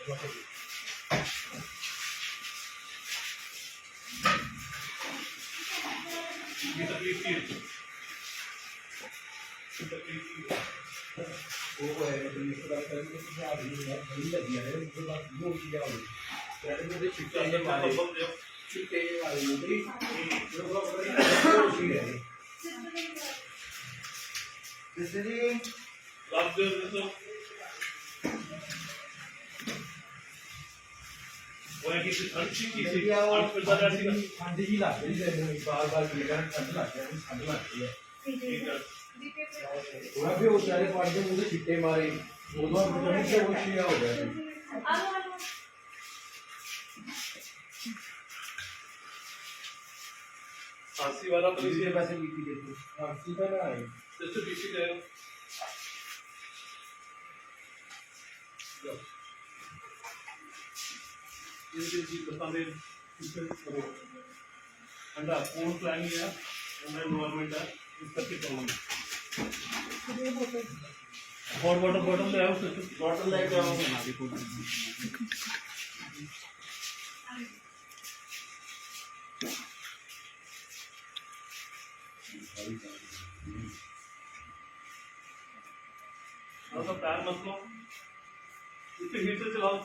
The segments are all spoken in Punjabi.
ये तकलीफ थी वो है तो इसके बाद करेंगे तो मुझे आज ही बात नहीं लगी है उसके बाद वो किया हो पहले मुझे छिपके ये मारे छिपके ये मारे मुझे जो बोला पता नहीं क्या है किसने लाभ दे रहे ਠੰਡੀ ਜੀ ਲੱਗ ਰਹੀ ਹੈ ਮੈਨੂੰ ਬਾਰ ਬਾਰ ਕਿਹੜਾ ਠੰਡ ਲੱਗ ਗਿਆ ਠੰਡ ਲੱਗ ਰਹੀ ਹੈ ਥੋੜਾ ਵੀ ਉਹ ਚਾਰੇ ਪਾਣੀ ਦੇ ਮੂੰਹ ਚਿੱਟੇ ਮਾਰੇ ਉਦੋਂ ਮੈਨੂੰ ਤੇ ਉਹ ਸ਼ੀਆ ਹੋ ਗਿਆ ਸੀ फांसी वाला तो इसलिए इसी पैसे बीपी देखो हाँ सीधा ना आए जैसे बीसी गए ਇਹਦੇ ਵਿੱਚ ਬੱਸਾਂ ਦੇ ਅੰਡਾ ਪੂਰਨ ਪਲਾਨਿੰਗ ਹੈ ਉਹਨਾਂ ਇਨਵਾਇਰਨਮੈਂਟ ਹੈ ਇਸ ਕਰਕੇ ਕਰਾਂਗੇ और वाटर बॉटल ले आओ वाटर ले आओ और सब पैर मत लो इसके हीटर चलाओ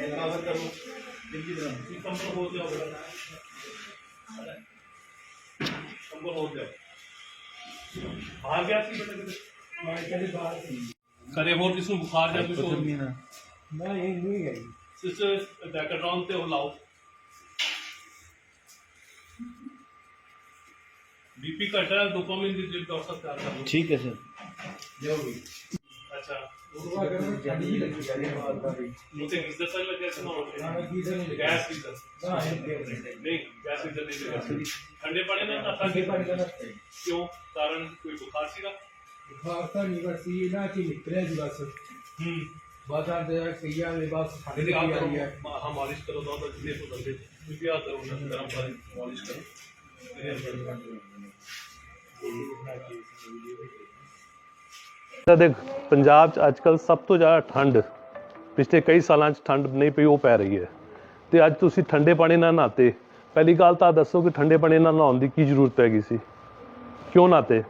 बराबर करो दिल्ली ड्रम ये कंपन हो जाओ कंपन हो जाओ बाहर गया थी बेटा करे और किसी बुखार या कुछ और ना ये नहीं गई सिस्टर डेकाट्रॉन से लाओ। बीपी कट रहा है डोपामिन दीजिए डॉक्टर साहब ठीक है सर ज़रूर अच्छा। मुझे गीजर तक लग गया था ना ना गीजर नहीं लगा गैस गीजर ना नहीं गैस गीजर नहीं लगा ठंडे पानी में ना ठंडे पानी का क्यों कारण कोई बुखार सीगा बुखार तो नहीं बस ये ना कि निकले जी बस हम्म बाज़ार दे कहिया में बस ठंडी आप करो हाँ मालिश करो तो तो जितने को बंदे क्योंकि आप करो ना गर्म पानी मालिश करो ਤਾਂ ਦੇਖ ਪੰਜਾਬ 'ਚ ਅੱਜਕੱਲ ਸਭ ਤੋਂ ਜ਼ਿਆਦਾ ਠੰਡ ਪਿਛਲੇ ਕਈ ਸਾਲਾਂ 'ਚ ਠੰਡ ਨਹੀਂ ਪਈ ਉਹ ਪੈ ਰਹੀ ਹੈ। ਤੇ ਅੱਜ ਤੁਸੀਂ ਠੰਡੇ ਪਾਣੀ ਨਾਲ ਨਹਾਤੇ ਪਹਿਲੀ ਗੱਲ ਤਾਂ ਦੱਸੋ ਕਿ ਠੰਡੇ ਪਾਣੀ ਨਾਲ ਨਹਾਉਣ ਦੀ ਕੀ ਜ਼ਰੂਰਤ ਪੈ ਗਈ ਸੀ? ਕਿਉਂ ਨਹਾਤੇ?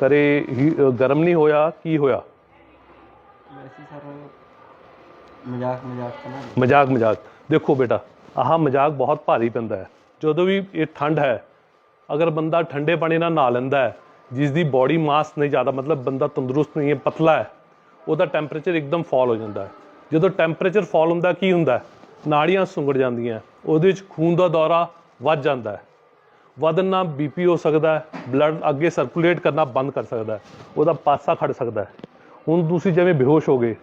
ਕਰੇ ਗਰਮ ਨਹੀਂ ਹੋਇਆ ਕੀ ਹੋਇਆ? ਵੈਸੇ ਸਰ ਮਜ਼ਾਕ ਮਜ਼ਾਕ ਕਰਨਾ ਮਜ਼ਾਕ ਮਜ਼ਾਕ। ਦੇਖੋ ਬੇਟਾ ਆਹ ਮਜ਼ਾਕ ਬਹੁਤ ਭਾਰੀ ਪੈਂਦਾ ਹੈ। ਜਦੋਂ ਵੀ ਇਹ ਠੰਡ ਹੈ ਅਗਰ ਬੰਦਾ ਠੰਡੇ ਪਾਣੀ ਨਾਲ ਨਹਾ ਲੈਂਦਾ ਹੈ ਜਿਸ ਦੀ ਬਾਡੀ ਮਾਸ ਨਹੀਂ ਜ਼ਿਆਦਾ, ਮਤਲਬ ਬੰਦਾ ਤੰਦਰੁਸਤ ਨਹੀਂ ਹੈ, ਪਤਲਾ ਹੈ, ਉਹਦਾ ਟੈਂਪਰੇਚਰ ਇੱਕਦਮ ਫਾਲ ਹੋ ਜਾਂਦਾ ਹੈ। ਜਦੋਂ ਟੈਂਪਰੇਚਰ ਫਾਲ ਹੁੰਦਾ, ਕੀ ਹੁੰਦਾ ਨਾੜੀਆਂ ਸੁੰਗੜ ਜਾਂਦੀਆਂ ਉਹਦੇ ਵਿੱਚ ਖੂਨ ਦਾ ਦੌਰਾ ਵੱਧ ਜਾਂਦਾ ਹੈ। ਵਧਣ ਨਾਲ ਬੀਪੀ ਹੋ ਸਕਦਾ ਹੈ ਬਲੱਡ ਅੱਗੇ ਸਰਕੂਲੇਟ ਕਰਨਾ ਬੰਦ ਕਰ ਸਕਦਾ ਹੈ, ਉਹਦਾ ਪਾਸਾ ਖੜ ਸਕਦਾ ਹੈ। ਹੁਣ ਤੁਸੀਂ ਜਿਵੇਂ ਬੇਹੋਸ਼ ਹੋ ਗਏ,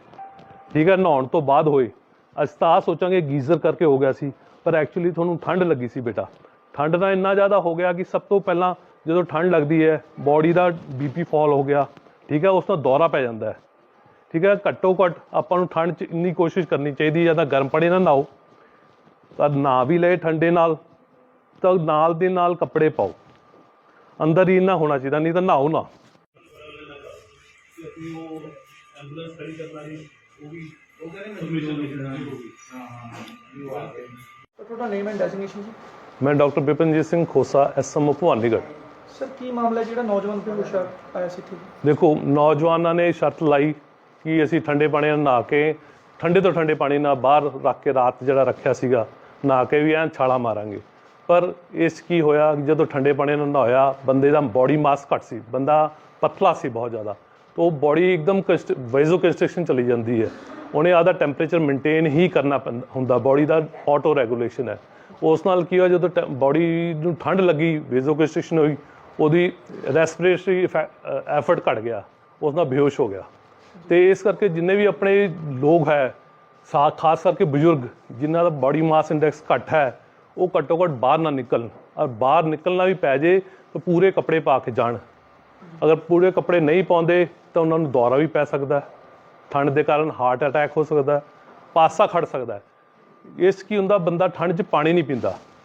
ਠੀਕ ਹੈ, ਨਹਾਉਣ ਤੋਂ ਬਾਅਦ ਹੋਏ, ਅਸੀਂ ਤਾਂ ਆਹ ਸੋਚਾਂਗੇ ਗੀਜ਼ਰ ਕਰਕੇ ਹੋ ਗਿਆ ਸੀ, ਪਰ ਐਕਚੁਅਲੀ ਤੁਹਾਨੂੰ ਠੰਡ ਲੱਗੀ ਸੀ ਬੇਟਾ। ਠੰਡ ਦਾ ਇੰਨਾ ਜ਼ਿਆਦਾ ਹੋ ਗਿਆ ਕਿ ਸਭ ਤੋਂ ਪਹਿਲਾਂ ਜਦੋਂ ਠੰਡ ਲੱਗਦੀ ਹੈ ਬਾਡੀ ਦਾ ਬੀਪੀ ਫਾਲ ਹੋ ਗਿਆ ਠੀਕ ਹੈ ਉਸ ਦਾ ਦੌਰਾ ਪੈ ਜਾਂਦਾ ਹੈ। ਠੀਕ ਹੈ ਘੱਟੋ ਘੱਟ ਆਪਾਂ ਨੂੰ ਠੰਡ 'ਚ ਇੰਨੀ ਕੋਸ਼ਿਸ਼ ਕਰਨੀ ਚਾਹੀਦੀ ਜਾਂ ਗਰਮ ਪੜੇ ਨਾ ਨਾਓ ਤਾਂ ਨਾ ਵੀ ਲਏ ਠੰਡੇ ਨਾਲ ਤਾਂ ਨਾਲ ਦੇ ਨਾਲ ਕੱਪੜੇ ਪਾਓ। ਅੰਦਰ ਹੀ ਨਾ ਹੋਣਾ ਚਾਹੀਦਾ ਨਹੀਂ ਤਾਂ ਨਾਓ ਨਾ। ਤੁਹਾਡਾ ਨੇਮ ਐਂਡ ਡੈਸੀਗਨੇਸ਼ਨ ਜੀ? ਮੈਂ doctor Bipanjit Singh Khosa SMO Bhawanigarh. Sir, ਕੀ ਮਾਮਲਾ ਹੈ? ਜਿਹੜਾ ਨੌਜਵਾਨ ਤੇ ਆਇਆ ਸੀ ਇੱਥੇ? ਦੇਖੋ, ਨੌਜਵਾਨਾਂ ਨੇ ਸ਼ਰਤ ਲਾਈ ਕਿ ਅਸੀਂ ਠੰਡੇ ਪਾਣੀ ਨਾਲ ਨਹਾ ਕੇ, ਠੰਡੇ ਤੋਂ ਠੰਡੇ ਪਾਣੀ ਨਾਲ ਬਾਹਰ ਰੱਖ ਕੇ ਰਾਤ ਜਿਹੜਾ ਰੱਖਿਆ ਸੀਗਾ, ਨਹਾ ਕੇ ਵੀ ਐਂ ਛਾਲਾ ਮਾਰਾਂਗੇ। ਪਰ ਇਸ ਕੀ ਹੋਇਆ? ਜਦੋਂ ਠੰਡੇ ਪਾਣੀ ਨਾਲ ਨਹਾਇਆ, ਬੰਦੇ ਦਾ ਬਾਡੀ ਮਾਸ ਘੱਟ ਸੀ, ਬੰਦਾ ਪਤਲਾ ਸੀ ਬਹੁਤ ਜ਼ਿਆਦਾ। ਤਾਂ ਉਹ ਬਾਡੀ ਇੱਕਦਮ ਵੈਜ਼ੋ ਕੰਸਟ੍ਰਕਸ਼ਨ ਚਲੀ ਜਾਂਦੀ ਹੈ। ਉਹਨੇ ਆਦਾ ਟੈਂਪਰੇਚਰ ਮੇਨਟੇਨ ਹੀ ਕਰਨਾ ਪੈਂਦਾ, ਹੁੰਦਾ ਬਾਡੀ ਦਾ ਆਟੋ ਰੈਗੂਲੇਸ਼ਨ ਹੈ। ਉਸ ਨਾਲ ਕੀ ਹੋਇਆ? ਜਦੋਂ ਬਾਡੀ ਨੂੰ ਠੰਡ ਲੱਗੀ ਵੈਜ਼ੋ ਕੰਸਟ੍ਰਕਸ਼ਨ ਹੋਈ ਉਹਦੀ ਰੈਸਪੀਰੇਟਰੀ ਐਫਰਟ ਘਟ ਗਿਆ ਉਸ ਨਾਲ ਬੇਹੋਸ਼ ਹੋ ਗਿਆ। ਤੇ ਇਸ ਕਰਕੇ ਜਿੰਨੇ ਵੀ ਆਪਣੇ ਲੋਕ ਹੈ, ਸਾ, ਖਾਸ ਕਰਕੇ ਬਜ਼ੁਰਗ, ਜਿਨ੍ਹਾਂ ਦਾ ਬਾਡੀ ਮਾਸ ਇੰਡੈਕਸ ਘੱਟ ਹੈ, ਉਹ ਘੱਟੋ ਘੱਟ ਬਾਹਰ ਨਾ ਨਿਕਲਣ। ਔਰ ਬਾਹਰ ਨਿਕਲਣਾ ਵੀ ਪੈ ਜੇ, ਤਾਂ ਪੂਰੇ ਕੱਪੜੇ ਪਾ ਕੇ ਜਾਣ। ਅਗਰ ਪੂਰੇ ਕੱਪੜੇ ਨਹੀਂ ਪਾਉਂਦੇ, ਤਾਂ ਉਹਨਾਂ ਨੂੰ ਦੌਰਾ ਵੀ ਪੈ ਸਕਦਾ ਠੰਡ ਦੇ ਕਾਰਨ ਹਾਰਟ ਅਟੈਕ ਹੋ ਸਕਦਾ ਪਾਸਾ ਖੜ ਸਕਦਾ ਇਸ ਕੀ ਹੁੰਦਾ, ਬੰਦਾ ਠੰਡ 'ਚ ਪਾਣੀ ਨਹੀਂ ਪੀਂਦਾ।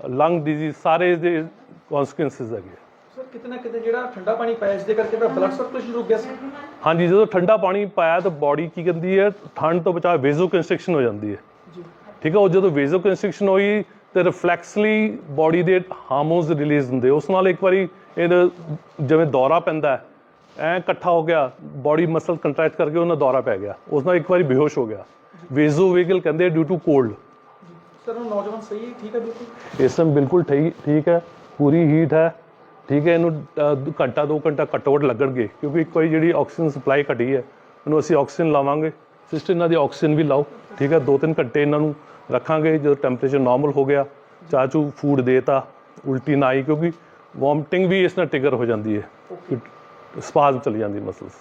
ਲੰਗ ਡਿਜ਼ੀਜ਼ ਸਾਰੇ ਇਸ ਦੇ ਕਨਸੀਕੁਐਂਸਸ ਹੈਗੇ। ਸਰ ਕਿਤੇ ਨਾ ਕਿਤੇ ਜਿਹੜਾ ਠੰਡਾ ਪਾਣੀ ਪਾਇਆ ਇਸ ਦੇ ਕਰਕੇ ਤਾਂ ਬਲੱਡ ਸਰਕੂਲੇਸ਼ਨ ਰੁਕ ਗਿਆ ਸੀ। ਹਾਂਜੀ ਜਦੋਂ ਠੰਡਾ ਪਾਣੀ ਪਾਇਆ ਤਾਂ ਬਾਡੀ ਕੀ ਕਹਿੰਦੀ ਹੈ? ਠੰਡ ਤੋਂ ਬਚਾ ਵੇਜ਼ੋ ਕੰਸਟ੍ਰਿਕਸ਼ਨ ਹੋ ਜਾਂਦੀ ਹੈ। ਜੀ। ਠੀਕ ਹੈ ਉਹ ਜਦੋਂ ਵੇਜ਼ੋ ਕੰਸਟ੍ਰਿਕਸ਼ਨ ਹੋਈ ਤੇ ਰਿਫਲੈਕਸਲੀ ਬਾਡੀ ਦੇ ਹਾਰਮੋਨਸ ਰਿਲੀਜ਼ ਹੁੰਦੇ ਉਸ ਨਾਲ ਇੱਕ ਵਾਰੀ ਇਹ ਜਿਵੇਂ ਦੌਰਾ ਪੈਂਦਾ ਹੈ ਐ ਇਕੱਠਾ ਹੋ ਗਿਆ ਬਾਡੀ ਮਸਲ ਕੰਟਰੈਕਟ ਕਰਕੇ ਉਹਨਾਂ ਦੌਰਾ ਪੈ ਗਿਆ। ਉਸ ਨਾਲ ਇੱਕ ਵਾਰੀ ਬੇਹੋਸ਼ ਹੋ ਗਿਆ। ਵੇਜ਼ੋ ਵੇਗਲ ਕਹਿੰਦੇ ਡਿਊ ਟੂ ਕੋਲਡ ਸਰ ਉਹ ਨੌਜਵਾਨ ਸਹੀ ਠੀਕ ਹੈ ਬਿਲਕੁਲ? ਇਸ ਟਾਈਮ ਬਿਲਕੁਲ ਠੀਕ ਠੀਕ ਹੈ ਪੂਰੀ ਹੀਟ ਹੈ ਠੀਕ ਹੈ ਇਹਨੂੰ ਘੰਟਾ ਦੋ ਘੰਟਾ ਘੱਟੋ ਘੱਟ ਲੱਗਣਗੇ ਕਿਉਂਕਿ ਇੱਕ ਵਾਰੀ ਜਿਹੜੀ ਆਕਸੀਜਨ ਸਪਲਾਈ ਘਟੀ ਹੈ ਉਹਨੂੰ ਅਸੀਂ ਆਕਸੀਜਨ ਲਾਵਾਂਗੇ ਸਿਸਟਰ ਇਹਨਾਂ ਦੀ ਆਕਸੀਜਨ ਵੀ ਲਾਓ ਠੀਕ ਹੈ ਦੋ ਤਿੰਨ ਘੰਟੇ ਇਹਨਾਂ ਨੂੰ ਰੱਖਾਂਗੇ ਜਦੋਂ ਟੈਂਪਰੇਚਰ ਨਾਰਮਲ ਹੋ ਗਿਆ ਚਾਚੂ ਫੂਡ ਦੇਤਾ ਉਲਟੀ ਨਾ ਆਈ ਕਿਉਂਕਿ ਵੋਮਟਿੰਗ ਵੀ ਇਸ ਨਾਲ ਟ੍ਰਿਗਰ ਹੋ ਜਾਂਦੀ ਹੈ ਸਪਾਜ਼ਮ ਚਲੀ ਜਾਂਦੀ ਮਸਲਸ